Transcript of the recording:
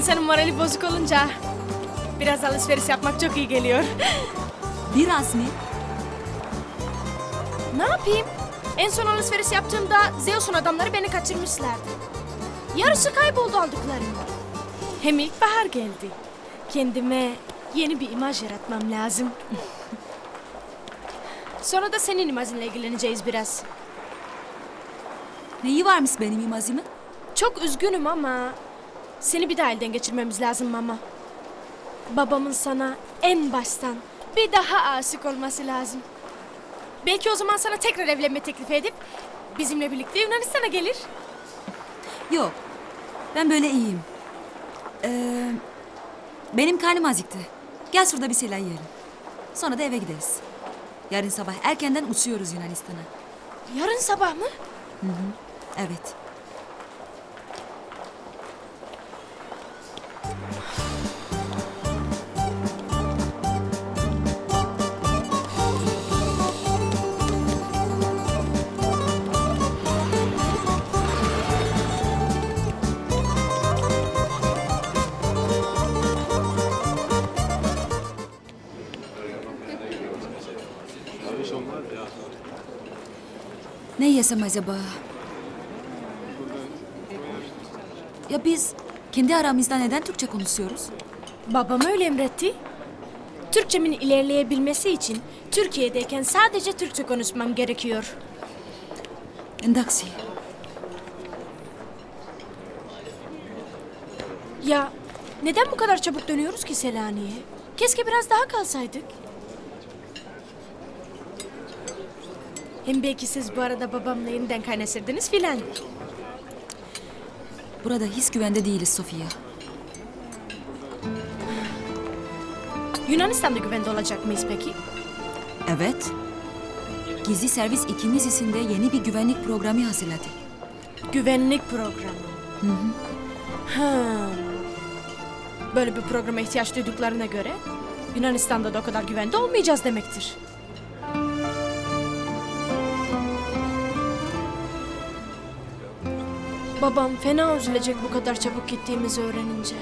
İnsanın morali bozuk olunca biraz alışveriş yapmak çok iyi geliyor. Biraz mı? ne yapayım? En son alışveriş yaptığımda Zeus'un adamları beni kaçırmışlardı. Yarısı kayboldu aldıklarım. Hem ilkbahar geldi. Kendime yeni bir imaj yaratmam lazım. Sonra da senin imajınla ilgileneceğiz biraz. Neyi varmış benim imazimin? Çok üzgünüm ama seni bir daha elden geçirmemiz lazım mama. Babamın sana en baştan bir daha aşık olması lazım. Belki o zaman sana tekrar evlenme teklifi edip bizimle birlikte Yunanistan'a gelir. Yok. Ben böyle iyiyim. Ee, benim karnım acıktı. Gel şurada bir şeyler yiyelim. Sonra da eve gideriz. Yarın sabah erkenden uçuyoruz Yunanistan'a. Yarın sabah mı? Evet. Ne yesem acaba? Ya biz kendi aramızda neden Türkçe konuşuyoruz? Babam öyle emretti. Türkçemin ilerleyebilmesi için Türkiye'deyken sadece Türkçe konuşmam gerekiyor. Endaksi. Ya neden bu kadar çabuk dönüyoruz ki Selanik'e? Keşke biraz daha kalsaydık. Hem belki siz bu arada babamla yeniden kaynaşırdınız filan. Burada hiç güvende değiliz Sofia. Yunanistan'da güvende olacak mıyız peki? Evet. Gizli servis ikimiz için de yeni bir güvenlik programı hazırladı. Güvenlik programı. Ha. Böyle bir programa ihtiyaç duyduklarına göre Yunanistan'da da o kadar güvende olmayacağız demektir. Babam fena üzülecek bu kadar çabuk gittiğimizi öğrenince.